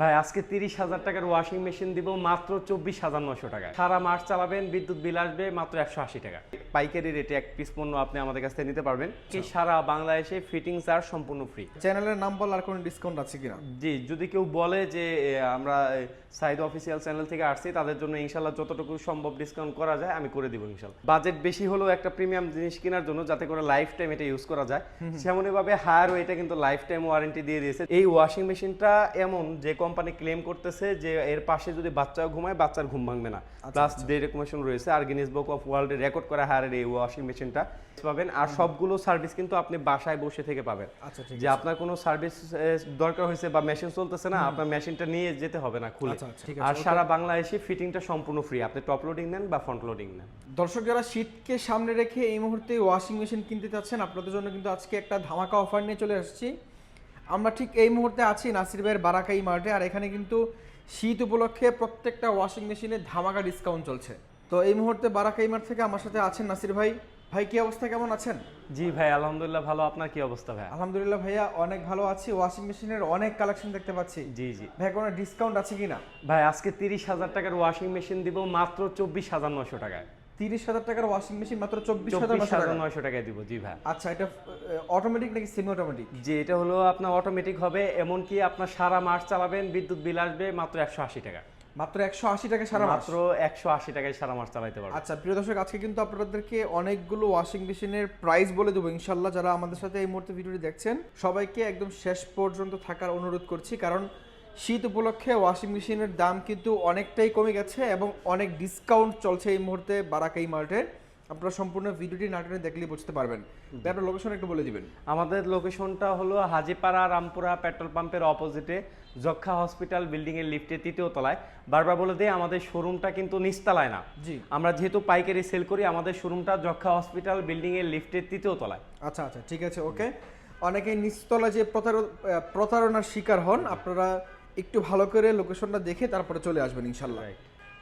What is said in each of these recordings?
ভাই, আজকে তিরিশ হাজার টাকার ওয়াশিং মেশিন দিব মাত্র চব্বিশ হাজার নশো টাকা সারা মাস চালাবেন, বিদ্যুৎ বিল আসবে মাত্র একশো আশি টাকা। পাইকারি রেটে এক পিস পণ্য আপনি আমাদের কাছ থেকে নিতে পারবেন। কি সারা বাংলাদেশে ফিটিং চার্জ সম্পূর্ণ ফ্রি চ্যানেলের নাম বল আর কোনো ডিসকাউন্ট আছে কিনা? জি যদি কেউ বলে যে আমরা সাইড অফিসিয়াল চ্যানেল থেকে আসছি তাদের জন্য ইনশাল্লাহ যতটুকু সম্ভব ডিসকাউন্ট করা যায় আমি করে দিব ইনশাল্লাহ বাজেট বেশি হলেও একটা প্রিমিয়াম জিনিস কেনার জন্য যাতে করে লাইফ টাইম এটা ইউজ করা যায়। সেমনই ভাবে হায়ার এটা কিন্তু লাইফ টাইম ওয়ারেন্টি দিয়ে দিয়েছে। এই ওয়াশিং মেশিনটা এমন যে কোম্পানি ক্লেম করতেছে যে এর পাশে যদি বাচ্চাও ঘুমায় বাচ্চার ঘুম ভাঙবে না। প্লাস যে রেকমেশন রয়েছে। আর গিনিস বুক অফ ওয়ার্ল্ডে রেকর্ড করা হায়ারের এই ওয়াশিং মেশিনটা পাবেন। আর সবগুলো সার্ভিস কিন্তু আপনি বাসায় বসে থেকে পাবেন। আচ্ছা যে আপনার কোনো সার্ভিস দরকার হয়েছে বা মেশিন চলতেছে না আপনার মেশিনটা নিয়ে যেতে হবে না খুলে। আচ্ছা, আচ্ছা, আর সারা বাংলাদেশে ফিটিংটা সম্পূর্ণ ফ্রি আপনি টপ লোডিং নেন বা ফ্রন্ট লোডিং নেন। দর্শক যারা শীতকে সামনে রেখে এই মুহূর্তে ওয়াশিং মেশিন কিনতে চাচ্ছেন আপনাদের জন্য কিন্তু আজকে একটা ধামাকা অফার নিয়ে চলে আসছি। আমরা ঠিক এই মুহূর্তে আছি নাসির ভাইয়ের বারাকাই মার্টে আর এখানে কিন্তু শীত উপলক্ষে প্রত্যেকটা ওয়াশিং মেশিনে ধামাকা ডিসকাউন্ট চলছে। তো এই মুহূর্তে বারাকাই মার্ট থেকে আমার সাথে আছেন নাসির ভাই। ভাই কি অবস্থা? কেমন আছেন? জি ভাই আলহামদুলিল্লাহ ভালো। আপনার কি অবস্থা ভাই? আলহামদুলিল্লাহ ভাইয়া অনেক ভালো আছি। ওয়াশিং মেশিনের অনেক কালেকশন দেখতে পাচ্ছি। জি জি। ভাই কোনো ডিসকাউন্ট আছে কিনা? ভাই আজকে তিরিশ হাজার টাকার ওয়াশিং মেশিন দিব মাত্র চব্বিশ হাজার নশো টাকায়। তিরিশ হাজার টাকার ওয়াশিং মেশিন মাত্র চব্বিশ হাজার টাকা। টাকায় দিব জি ভাই। আচ্ছা এটা অটোমেটিক নাকি সেমি অটোমেটিক যে এটা হলো আপনার অটোমেটিক হবে এমনকি আপনার সারা মাস চালাবেন বিদ্যুৎ বিল আসবে মাত্র একশো আশি টাকা। মাত্র একশো আশি টাকা সারা মাত্র একশো আশি টাকায় সারা মাস চালাইতে পারবেন আচ্ছা প্রিয় দর্শক আজকে কিন্তু আপনাদেরকে অনেকগুলো ওয়াশিং মেশিনের প্রাইস বলে দেবো ইনশাল্লাহ যারা আমাদের সাথে এই মুহূর্তে ভিডিওটি দেখছেন সবাইকে একদম শেষ পর্যন্ত থাকার অনুরোধ করছি কারণ শীত উপলক্ষে ওয়াশিং মেশিনের দাম কিন্তু অনেকটাই কমে গেছে এবং অনেক ডিসকাউন্ট চলছে এই মুহূর্তে বারাকাই মার্টে। আপনারা সম্পূর্ণ ভিডিওটি নাটনে দেখলেই বুঝতে পারবেন। আপনার লোকেশন একটু বলে দিবেন। আমাদের লোকেশনটা হলো হাজিপাড়া রামপুরা পেট্রোল পাম্পের অপোজিটে যক্ষা হসপিটাল বিল্ডিং এর লিফটের তৃতীয় তলায়। বারবার বলে দেয় আমাদের শোরুমটা কিন্তু নিচতলায় না। জি। আমরা যেহেতু পাইকারি সেল করি আমাদের শোরুমটা যক্ষা হসপিটাল বিল্ডিং এর লিফটের তৃতীয় তলায়। আচ্ছা আচ্ছা ঠিক আছে ওকে অনেকেই নিচতলা যে প্রতার- প্রতারণার শিকার হন আপনারা একটু ভালো করে লোকেশনটা দেখে তারপরে চলে আসবেন ইনশাল্লাহ.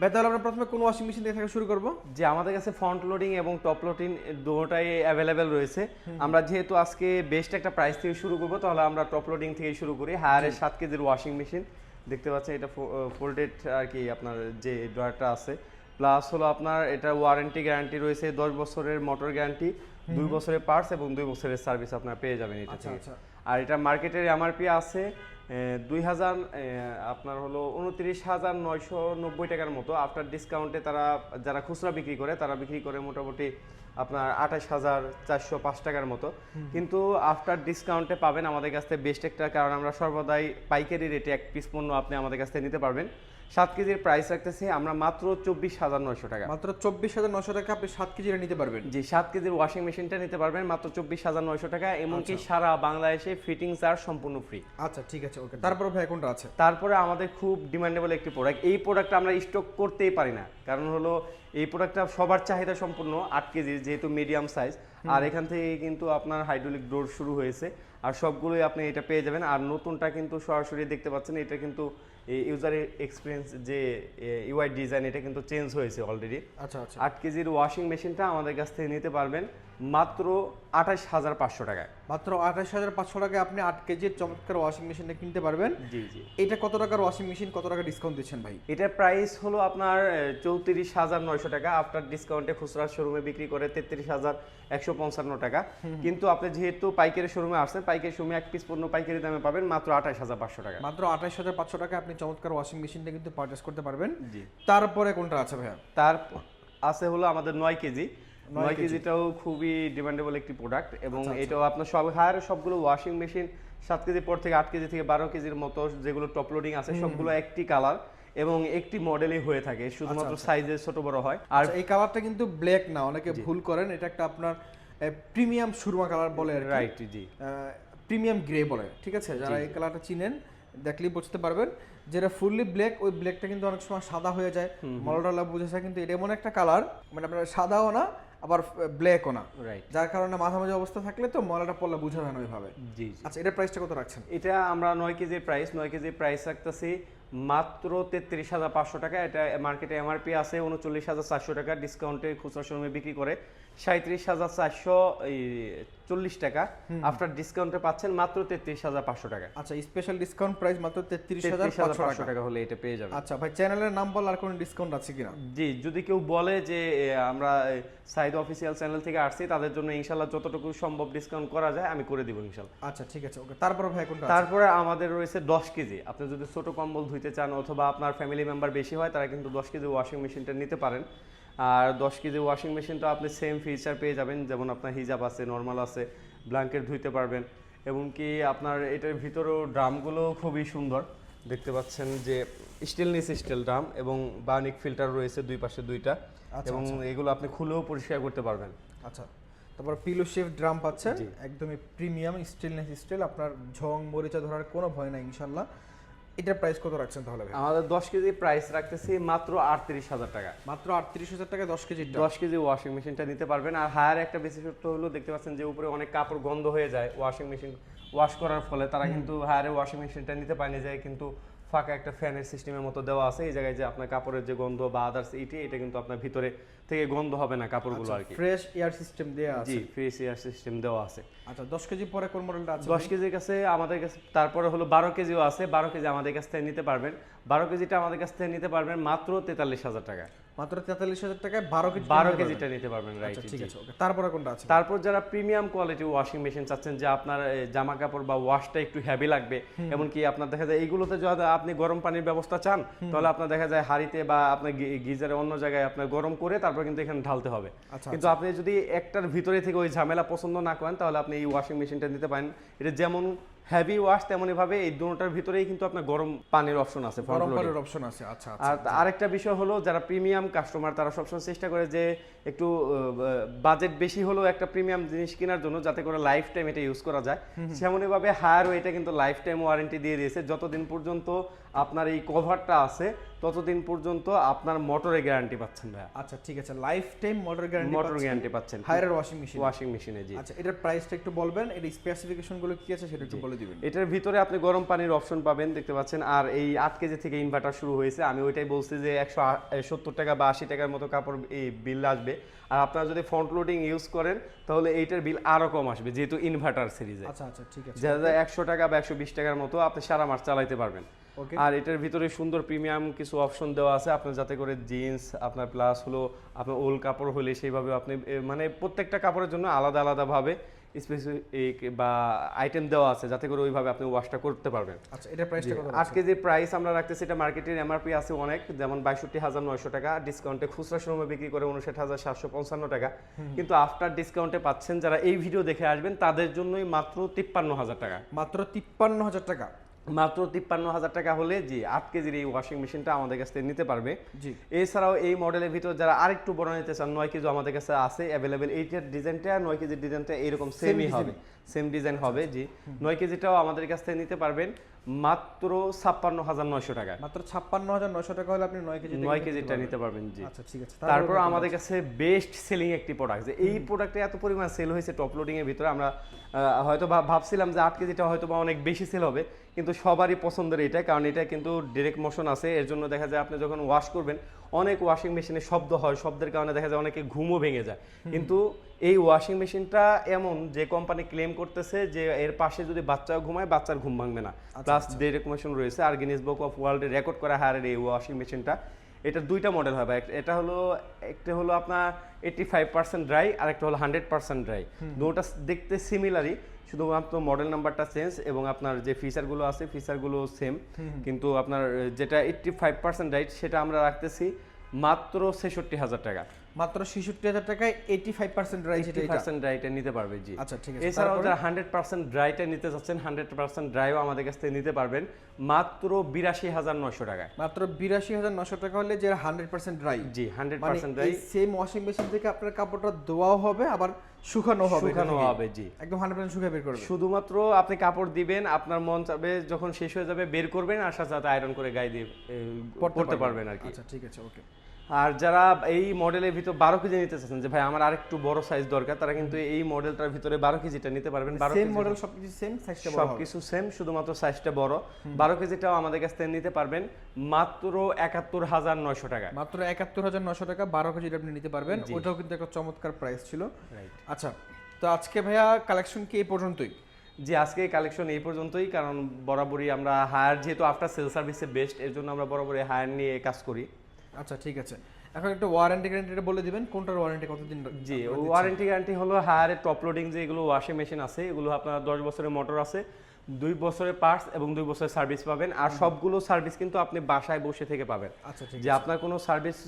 ভাই তাহলে আমরা প্রথমে কোন ওয়াশিং মেশিন দিয়ে থেকে শুরু করব? যে আমাদের কাছে ফ্রন্ট লোডিং এবং টপ লোডিং দুটোটাই অ্যাভেলেবেল রয়েছে। আমরা যেহেতু আজকে বেস্ট একটা প্রাইস থেকে শুরু করব তাহলে আমরা টপ লোডিং থেকে শুরু করি। হায়ারের সাত কেজির ওয়াশিং মেশিন দেখতে পাচ্ছেন এটা ফোল্ডেড আর কি আপনার যে ড্রয়ারটা আছে। প্লাস হলো আপনার এটা ওয়ারেন্টি গ্যারান্টি রয়েছে দশ বছরের মোটর গ্যারান্টি দুই বছরের পার্টস এবং দুই বছরের সার্ভিস আপনার পেয়ে যাবেন এটা আচ্ছা, থেকে। আচ্ছা। আর এটা মার্কেটের এমআরপি আছে দুই হাজার আপনার হলো উনত্রিশ হাজার নয়শো নব্বই টাকার মতো। আফটার ডিসকাউন্টে তারা, যারা খুচরা বিক্রি করে, তারা বিক্রি করে মোটামুটি আপনার আঠাশ হাজার চারশো পাঁচ টাকার মতো। কিন্তু আফটার ডিসকাউন্টে পাবেন আমাদের কাছ থেকে বেস্ট একটা কারণ আমরা সর্বদাই পাইকারি রেটে এক পিস পণ্য আপনি আমাদের কাছ থেকে নিতে পারবেন। সাত কেজির প্রাইস রাখতেছি আমরা মাত্র চব্বিশ হাজার নয়শো টাকা। মাত্র চব্বিশ হাজার নশো টাকা আপনি সাত কেজি নিতে পারবেন। জি সাত কেজির ওয়াশিং মেশিনটা নিতে পারবেন মাত্র চব্বিশ হাজার নয়শো টাকা এমনকি সারা বাংলাদেশে ফিটিং চার্জ সম্পূর্ণ ফ্রি আচ্ছা ঠিক আছে ওকে তারপরে ভাই কোনটা আছে? তারপরে আমাদের খুব ডিমান্ডেবল একটি প্রোডাক্ট এই প্রোডাক্টটা আমরা স্টক করতেই পারি না। কারণ হলো এই প্রোডাক্টটা সবার চাহিদা সম্পূর্ণ আট কেজি। যেহেতু মিডিয়াম সাইজ আর এখান থেকে কিন্তু আপনার হাইড্রোলিক ডোর শুরু হয়েছে। আর সবগুলোই আপনি এটা পেয়ে যাবেন। আর নতুনটা কিন্তু সরাসরি দেখতে পাচ্ছেন এটা কিন্তু ইউজারের এক্সপিরিয়েন্স যে ইউআই ডিজাইন এটা কিন্তু চেঞ্জ হয়েছে অলরেডি আচ্ছা আচ্ছা। আট কেজির ওয়াশিং মেশিনটা আমাদের কাছ থেকে নিতে পারবেন। মাত্র আঠাশ হাজার পাঁচশো টাকায়। মাত্র আঠাশ হাজার পাঁচশো টাকায় আপনি আট কেজির চমৎকার ওয়াশিং মেশিনটা কিনতে পারবেন। জি জি। এটা কত টাকার ওয়াশিং মেশিন কত টাকা ডিসকাউন্ট দিচ্ছেন ভাই? এটার প্রাইস হলো আপনার চৌত্রিশ হাজার নয়শো টাকা। আফটার ডিসকাউন্টে খুচরা শোরুমে বিক্রি করে তেত্রিশ হাজার একশো পঞ্চান্ন টাকা। কিন্তু আপনি যেহেতু পাইকারি শোরুমে আসছেন পাইকারি শোরুমে এক পিস পণ্য পাইকারি দামে পাবেন মাত্র আঠাশ হাজার পাঁচশো টাকা। মাত্র আঠাশ হাজার পাঁচশো টাকা আপনি চমৎকার ওয়াশিং মেশিনটা কিন্তু পারচেস করতে পারবেন। জি। তারপরে কোনটা আছে ভাইয়া? তার আছে হলো আমাদের নয় কেজি। নয় নয় কেজি। কেজিটাও খুবই ডিমান্ডেবল একটি প্রোডাক্ট এবং আচ্ছা, আচ্ছা। এটাও আপনার সব হায়ার সবগুলো ওয়াশিং মেশিন সাত কেজি পর থেকে আট কেজি থেকে বারো কেজির মতো যেগুলো টপ লোডিং আছে সবগুলো একটি কালার এবং একটি মডেলই হয়ে থাকে শুধুমাত্র আচ্ছা। সাইজে ছোট বড় হয়। আর এই কালারটা কিন্তু ব্ল্যাক না অনেকে ভুল করেন এটা একটা আপনার প্রিমিয়াম সুরমা কালার বলে রাইট জি। প্রিমিয়াম গ্রে বলে ঠিক আছে? যারা এই কালারটা চিনেন দেখলেই বুঝতে পারবেন। যেটা ফুললি ব্ল্যাক ওই ব্ল্যাকটা কিন্তু অনেক সময় সাদা হয়ে যায়। মলডালা বুঝে যায় কিন্তু এটা এমন একটা কালার মানে আপনার সাদাও না আবার ব্ল্যাকও না। রাইট যার কারণে মাঝামাঝি অবস্থা থাকলে তো মলাটা পড়লে বোঝা যায় না ওইভাবে। জি জি। আচ্ছা এটার প্রাইসটা কত রাখছেন? এটা আমরা নয় কেজির প্রাইস নয় কেজির প্রাইস রাখতেছি। মাত্র তেত্রিশ হাজার পাঁচশো টাকা। এটা মার্কেটে এমআরপি আছে উনচল্লিশ হাজার চারশো টাকা। ডিসকাউন্টে খুচরা শোরুমে বিক্রি করে সাঁত্রিশ হাজার চারশো চল্লিশ টাকা। আফটার ডিসকাউন্টে পাচ্ছেন মাত্র তেত্রিশ হাজার পাঁচশো টাকা। আচ্ছা স্পেশাল ডিসকাউন্ট প্রাইস মাত্র তেত্রিশ হাজার পাঁচশো টাকা। হলে এটা পেয়ে যাবেন। আচ্ছা ভাই চ্যানেলের নাম বল আর কোনো ডিসকাউন্ট আছে কিনা? জি যদি কেউ বলে যে আমরা সাইদ অফিসিয়াল চ্যানেল থেকে আসছি তাদের জন্য ইনশাল্লাহ যতটুকু সম্ভব ডিসকাউন্ট করা যায় আমি করে দিব ইনশাল্লাহ আচ্ছা ঠিক আছে ওকে। তারপরে ভাই কোনটা তারপরে আমাদের রয়েছে দশ কেজি। আপনি যদি ছোট কম্বল ধুইতে চান অথবা আপনার ফ্যামিলি মেম্বার বেশি হয় তারা কিন্তু দশ কেজি ওয়াশিং মেশিনটা নিতে পারেন। আর দশ কেজি ওয়াশিং মেশিনটা আপনি সেম ফিচার পেয়ে যাবেন যেমন আপনার হিজাব আছে নর্মাল আছে ব্ল্যাঙ্কেট ধুইতে পারবেন এবং কি আপনার এটার ভিতরেও ড্রামগুলো খুবই সুন্দর। দেখতে পাচ্ছেন যে স্টেনলেস স্টিল ড্রাম এবং বার্নিক ফিল্টার রয়েছে দুই পাশে দুইটা। আচ্ছা, এবং এগুলো আপনি খুলেও পরিষ্কার করতে পারবেন। আচ্ছা তারপর পিলো শেফ ড্রাম পাচ্ছেন একদমই প্রিমিয়াম স্টেনলেস স্টিল আপনার ঝং মরিচা ধরার কোনো ভয় নাই ইনশাল্লাহ এটার প্রাইস কত রাখছেন তাহলে ভাই? আমাদের দশ কেজি প্রাইস রাখতেছি মাত্র আটত্রিশ হাজার টাকা। মাত্র আটত্রিশ হাজার টাকা দশ কেজি দশ কেজি ওয়াশিং মেশিনটা নিতে পারবেন। আর হায়ার একটা বিশেষত্ব হলো দেখতে পাচ্ছেন যে উপরে অনেক কাপড় গন্ধ হয়ে যায় ওয়াশিং মেশিন ওয়াশ করার ফলে। তারা কিন্তু হায়ারে ওয়াশিং মেশিনটা নিতে পারেনি যায় কিন্তু ফাঁকা একটা ফ্যানের সিস্টেমের মতো দেওয়া আছে এই জায়গায় যে আপনার কাপড়ের যে গন্ধ বা আদার্স ইটি এটা কিন্তু আপনার ভিতরে থেকে গন্ধ হবে না কাপড়গুলো আর কি। ফ্রেশ এয়ার সিস্টেম দেওয়া আছে। জি ফ্রেশ এয়ার সিস্টেম দেওয়া আছে। আচ্ছা দশ কেজি পরে কোন মডেলটা আছে দশ কেজির কাছে আমাদের কাছে তারপরে হলো বারো কেজিও আছে বারো কেজি আমাদের কাছ থেকে নিতে পারবেন। বারো কেজিটা আমাদের কাছ থেকে নিতে পারবেন মাত্র তেতাল্লিশ হাজার টাকা। মাত্র তেতাল্লিশ হাজার টাকায় বারো কেজি বারো কেজিটা নিতে পারবেন রাইট আচ্ছা ঠিক আছে ওকে। তারপরে কোনটা আছে? তারপর যারা প্রিমিয়াম কোয়ালিটি ওয়াশিং মেশিন চাচ্ছেন যে আপনার জামা কাপড় বা ওয়াশটা একটু হেভি লাগবে আপনার দেখা যায় এইগুলোতে যদি আপনি গরম পানির ব্যবস্থা চান তাহলে আপনার দেখা যায় হাড়িতে বা আপনার গিজারে অন্য জায়গায় আপনার গরম করে তারপর কিন্তু এখানে ঢালতে হবে। আচ্ছা, কিন্তু আপনি যদি একটার ভিতরে থেকে ওই ঝামেলা পছন্দ না করেন তাহলে আপনি এই ওয়াশিং মেশিনটা নিতে পারেন। এটা যেমন হেভি ওয়াশ তেমনই ভাবে এই দুটোটার ভিতরেই কিন্তু আপনার গরম পানির অপশন আছে গরম পানির অপশন আছে আচ্ছা আচ্ছা আর আরেকটা বিষয় হলো যারা প্রিমিয়াম কাস্টমার তারা সবসময় চেষ্টা করে যে একটু বাজেট বেশি হলেও একটা প্রিমিয়াম জিনিস কেনার জন্য যাতে করে লাইফ টাইম এটা ইউজ করা যায়। সেমনই ভাবে হায়ার এটা কিন্তু লাইফ টাইম ওয়ারেন্টি দিয়ে দিয়েছে। যতদিন পর্যন্ত আপনার এই কভারটা আছে ততদিন পর্যন্ত আপনার মোটরে গ্যারান্টি পাচ্ছেন ভাই আচ্ছা ঠিক আছে। Lifetime motor guarantee motor guarantee পাচ্ছেন। হায়ার ওয়াশিং মেশিন ওয়াশিং মেশিনে জি। আচ্ছা এটার প্রাইসটা একটু বলবেন এর স্পেসিফিকেশনগুলো কি আছে সেটা একটু বলে দিবেন। এটার ভিতরে আপনি গরম পানির অপশন পাবেন দেখতে পাচ্ছেন। আর এই আট কেজি থেকে ইনভার্টার শুরু হয়েছে আমি ওইটাই বলছি যে একশো সত্তর টাকা বা আশি টাকার মতো কাপড় এই বিল আসবে। আর আপনারা যদি ফ্রন্ট লোডিং ইউজ করেন তাহলে এইটার বিল আরও কম আসবে যেহেতু ইনভার্টার সিরিজে আচ্ছা আচ্ছা ঠিক আছে। যা একশো টাকা বা একশো বিশ টাকার মতো আপনি সারা মাস চালাইতে পারবেন। আর এটার ভিতরে সুন্দর প্রিমিয়াম কিছু অপশন দেওয়া আছে। আপনার যাতে করে জিন্স আপনার প্লাস হলো আপনার ওল কাপড় হলে সেইভাবে আপনি মানে প্রত্যেকটা কাপড়ের জন্য আলাদা আলাদাভাবে স্পেসিফিক বা আইটেম দেওয়া আছে যাতে করে ওইভাবে আপনি ওয়াশটা করতে পারবেন। আচ্ছা এটার প্রাইসটা কত আট কেজির প্রাইস আমরা রাখতেছি এটা মার্কেটের এমআরপি আছে অনেক যেমন বাইষট্টি হাজার নয়শো টাকা ডিসকাউন্টে খুচরা সময় বিক্রি করে উনষাট হাজার সাতশো পঞ্চান্ন টাকা। কিন্তু আফটার ডিসকাউন্টে পাচ্ছেন যারা এই ভিডিও দেখে আসবেন তাদের জন্যই মাত্র তিপ্পান্ন হাজার টাকা। মাত্র তিপ্পান্ন হাজার টাকা। মাত্র তিপ্পান্ন হাজার টাকা হলে জি আট কেজির এই ওয়াশিং মেশিনটা আমাদের কাছ থেকে নিতে পারবে। জি। এছাড়াও এই মডেলের ভিতর যারা আরেকটু বড় নিতে চান নয় কেজি আমাদের কাছে আছে অ্যাভেলেবেল এইটার ডিজাইনটা নয় কেজির ডিজাইনটা এরকম সেমই? হবে। সেম ডিজাইন হবে জি। নয় কেজিটাও আমাদের কাছ থেকে নিতে পারবেন। মাত্র ছাপ্পান্ন হাজার নয়শো টাকা। মাত্র ছাপ্পান্ন হাজার নয়শো টাকা হলে আপনি নয় কেজি নয় কেজিটা নিতে পারবেন জি। আচ্ছা ঠিক আছে তারপর আমাদের কাছে বেস্ট সেলিং একটি প্রোডাক্ট যে এই প্রোডাক্টে এত পরিমাণ সেল হয়েছে টপ লোডিং এর ভিতরে আমরা হয়তো ভাবছিলাম যে আট কেজিটা হয়তো বা অনেক বেশি সেল হবে কিন্তু সবারই পছন্দের এটা কারণ এটা কিন্তু ডিরেক্ট মোশন আছে এর জন্য দেখা যায় আপনি যখন ওয়াশ করবেন অনেক ওয়াশিং মেশিনে শব্দ হয় শব্দের কারণে দেখা যায় অনেকে ঘুমও ভেঙে যায়। কিন্তু এই ওয়াশিং মেশিনটা এমন যে কোম্পানি ক্লেম করতেছে যে এর পাশে যদি বাচ্চাও ঘুমায় বাচ্চার ঘুম ভাঙবে না। প্লাস ডিরেক্ট মোশন রয়েছে আর গিনিস বুক অফ ওয়ার্ল্ডে রেকর্ড করা হারের এই ওয়াশিং মেশিনটা এটা দুইটা মডেল হবে এটা হলো একটা হলো আপনার এইটি ফাইভ পার্সেন্ট ড্রাই আর একটা হলো হান্ড্রেড পার্সেন্ট ড্রাই দুটা দেখতে সিমিলারই শুধুমাত্র মডেল নাম্বারটা চেঞ্জ এবং আপনার যে ফিচারগুলো আছে ফিচারগুলো সেম কিন্তু আপনার যেটা এইট্টি ফাইভ পার্সেন্ট রাইট সেটা আমরা রাখতেছি মাত্র ছেষট্টি হাজার টাকা। মাত্র ছেষট্টি হাজার টাকায় এইটি ফাইভ পার্সেন্ট রাইস এটা। এটা। পার্সেন্ট ড্রাইটা নিতে পারবে জি। আচ্ছা ঠিক আছে। এছাড়াও? যারা হান্ড্রেড পার্সেন্ট ড্রাইটা নিতে হান্ড্রেড পার্সেন্ট ড্রাইও আমাদের কাছ থেকে নিতে পারবেন মাত্র বিরাশি হাজার নয়শো টাকায় মাত্র বিরাশি হাজার নশো টাকা হলে যে হান্ড্রেড পার্সেন্ট ড্রাই জি হান্ড্রেড মানে percent dry same washing machine থেকে আপনার কাপড়টা ধোয়াও হবে আবার শুকানো হবে শুকানো হবে জি। একদম হান্ড্রেড পার্সেন্ট শুকিয়ে বের করবে। শুধুমাত্র আপনি কাপড় দিবেন আপনার মন চাবে যখন শেষ হয়ে যাবে বের করবেন আর সাথে আয়রন করে গায়ে দিয়ে পড়তে পারবেন। আর কি। আচ্ছা ঠিক আছে ওকে আর যারা এই মডেলের ভিতর বারো কেজি নিতে চাচ্ছেন যে ভাই আমার আরেকটু বড় সাইজ দরকার তারা কিন্তু এই মডেলটার ভিতরে বারো কেজিটা নিতে পারবেন। বারো সেম কেজি মডেল সবকিছু সেম সাইজটা বড় সব হবে। কিছু সেম শুধুমাত্র সাইজটা বড়। বারো কেজিটাও আমাদের কাছ থেকে নিতে পারবেন। মাত্র একাত্তর হাজার নয়শো টাকা। মাত্র একাত্তর হাজার নশো টাকা বারো কেজি আপনি নিতে পারবেন। ওটাও কিন্তু একটা চমৎকার প্রাইস ছিল। আচ্ছা তো আজকে ভাইয়া কালেকশন কি এই পর্যন্তই? জি আজকে কালেকশন এই পর্যন্তই কারণ বরাবরই আমরা হায়ার যেহেতু আফটার সেল সার্ভিসে বেস্ট এর জন্য আমরা বরাবরই হায়ার নিয়ে কাজ করি। আচ্ছা ঠিক আছে। এখন একটা ওয়ারেন্টি গ্যারান্টিটা বলে দিবেন কোনটার ওয়ারেন্টি কতদিন জি ওয়ারেন্টি গ্যারান্টি হলো হায়ারে টপ লোডিং যে এগুলো ওয়াশিং মেশিন আছে এগুলো আপনার দশ বছরের মোটর আছে দুই বছরের পার্টস এবং দুই বছরের সার্ভিস পাবেন আর সবগুলো সার্ভিস কিন্তু আপনি বাসায় বসে থেকে পাবেন। আচ্ছা যে আপনার কোনো সার্ভিস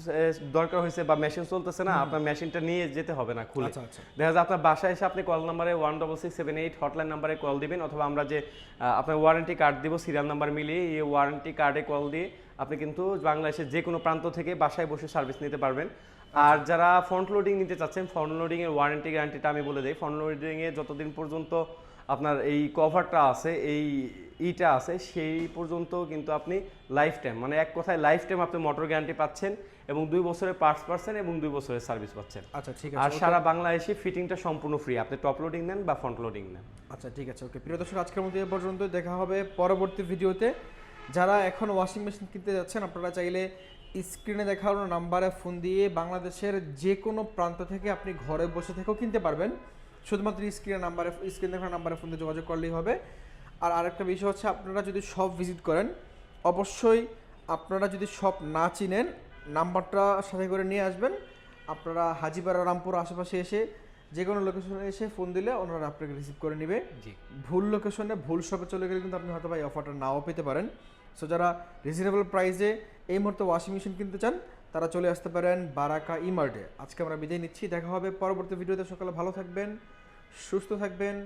দরকার হয়েছে বা মেশিন চলতেছে না আপনার মেশিনটা নিয়ে যেতে হবে না খুলে। আচ্ছা আচ্ছা। দেখা যায় আপনার বাসায় এসে আপনি কল নাম্বারে one double six seven eight hotline নাম্বারে কল দিবেন অথবা আমরা যে আপনার ওয়ারেন্টি কার্ড দিব সিরিয়াল নাম্বার মিলিয়ে এই ওয়ারেন্টি কার্ডে কল দিয়ে আপনি কিন্তু বাংলাদেশের যে কোনো প্রান্ত থেকে বাসায় বসে সার্ভিস নিতে পারবেন। আর যারা ফ্রন্ট লোডিং নিতে চাচ্ছেন ফ্রন্ট লোডিং এর ওয়ারেন্টি গ্যারান্টিটা আমি বলে দিই। ফ্রন্ট লোডিং এ যতদিন পর্যন্ত আপনার এই কভারটা আছে এই ইটা আছে সেই পর্যন্ত কিন্তু আপনি লাইফ টাইম মানে এক কথায় লাইফ টাইম আপনি মোটর গ্যারান্টি পাচ্ছেন এবং দুই বছরের পার্টস পাচ্ছেন এবং দুই বছরের সার্ভিস পাচ্ছেন। আচ্ছা ঠিক আছে আর সারা বাংলাদেশে ফিটিংটা সম্পূর্ণ ফ্রি আপনি টপ লোডিং নেন বা ফ্রন্ট লোডিং নেন। আচ্ছা ঠিক আছে ওকে। প্রিয় দর্শক আজকের মতো এ পর্যন্ত দেখা হবে পরবর্তী ভিডিওতে যারা এখন ওয়াশিং মেশিন কিনতে যাচ্ছেন আপনারা চাইলে স্ক্রিনে দেখানো নাম্বারে ফোন দিয়ে বাংলাদেশের যে কোনো প্রান্ত থেকে আপনি ঘরে বসে থেকেও কিনতে পারবেন। শুধুমাত্র স্ক্রিনে নাম্বারে স্ক্রিন দেখানো নাম্বারে ফোন দিয়ে যোগাযোগ করলেই হবে। আর আরেকটা বিষয় হচ্ছে আপনারা যদি শপ ভিজিট করেন অবশ্যই আপনারা যদি শপ না চিনেন নাম্বারটা সাথে করে নিয়ে আসবেন। আপনারা হাজিপাড়া রামপুর আশেপাশে এসে যে কোনো লোকেশনে এসে ফোন দিলে ওনারা আপনাকে রিসিভ করে নেবে। জি। ভুল লোকেশনে ভুল শপে চলে গেলে কিন্তু আপনি হয়তো এই অফারটা নাও পেতে পারেন। সো যারা রিজনেবল প্রাইসে এই মুহূর্তে ওয়াশিং মেশিন কিনতে চান, তারা চলে আসতে পারেন বারাকা ইমার্টে আজকে আমরা বিদায় নিচ্ছি, দেখা হবে পরবর্তী ভিডিওতে সকালে ভালো থাকবেন, সুস্থ থাকবেন।